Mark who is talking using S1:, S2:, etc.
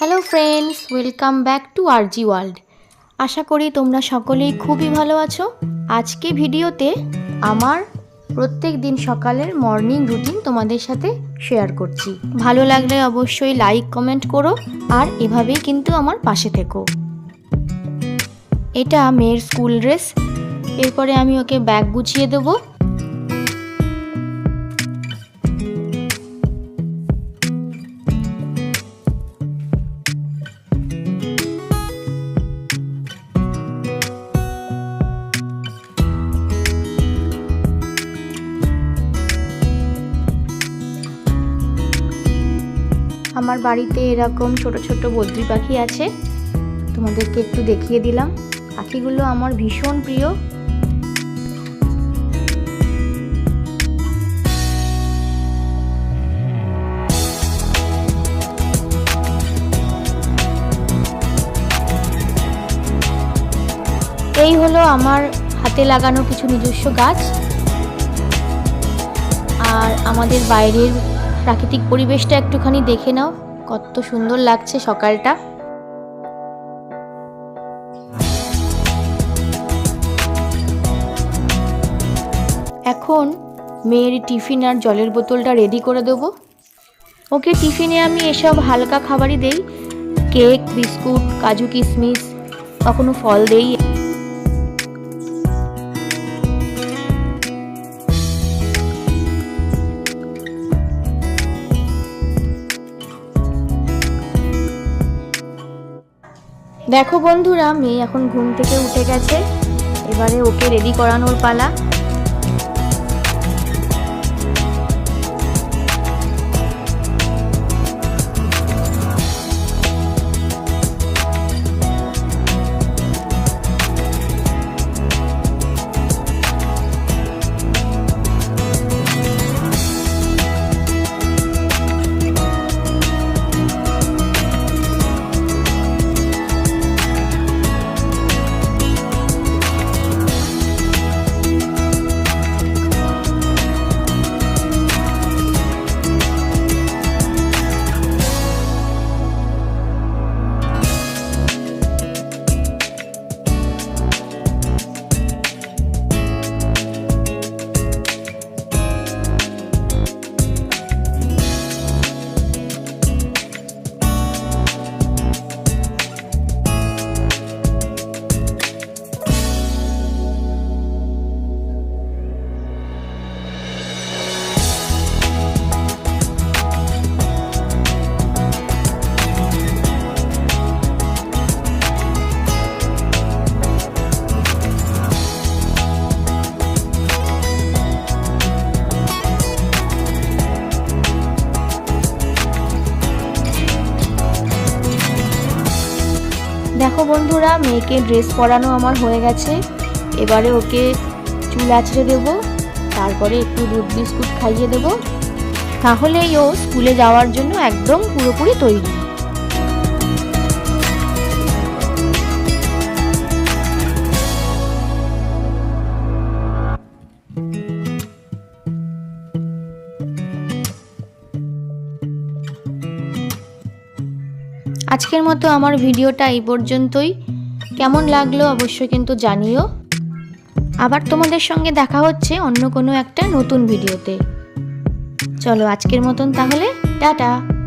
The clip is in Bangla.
S1: Hello friends welcome back to RG world আশা করি তোমরা সকলেই খুবই ভালো আছো। আজকে ভিডিওতে আমার প্রত্যেক দিন সকালের মর্নিং রুটিন তোমাদের সাথে শেয়ার করছি। ভালো লাগলে অবশ্যই লাইক কমেন্ট করো, আর এভাবেই কিন্তু আমার পাশে থেকো। এটা মেয়ের স্কুল ড্রেস এরপরে আমি ওকে ব্যাগ গুছিয়ে দেবো। আমার বাড়িতে এরকম ছোট ছোট বদ্রি পাখি আছে। তোমাদেরকে একটু দেখিয়ে দিলাম। পাখিগুলো আমার ভীষণ প্রিয়। এই হলো আমার হাতে লাগানো কিছু নিজস্ব গাছ। আর আমাদের বাইরের প্রাকৃতিক পরিবেশটা একটুখানি দেখে নাও। কত সুন্দর লাগছে সকালটা। এখন মেয়ের টিফিন আর জলের বোতলটা রেডি করে দেবো। ওকে টিফিনে আমি এসব হালকা খাবারই দেই। কেক, বিস্কুট, কাজু কিশমিশ, কখনো ফল দেই। দেখো বন্ধুরা মেয়ে এখন ঘুম থেকে উঠে গেছে। এবারে ওকে রেডি করানোর পালা। দেখো বন্ধুরা, মেয়েকে ড্রেস পরানো আমার হয়ে গেছে। এবারে ওকে চুল আছড়ে দেবো, তারপরে একটু দুধ বিস্কুট খাইয়ে দেবো। তাহলেই ও স্কুলে যাওয়ার জন্য একদম পুরোপুরি তৈরি। আজকের মতো আমার ভিডিওটা এই পর্যন্তই। কেমন লাগল অবশ্যই কিন্তু জানিও। আবার তোমাদের সঙ্গে দেখা হচ্ছে অন্য কোনো একটা নতুন ভিডিওতে। চলো আজকের মতন তাহলে, টাটা।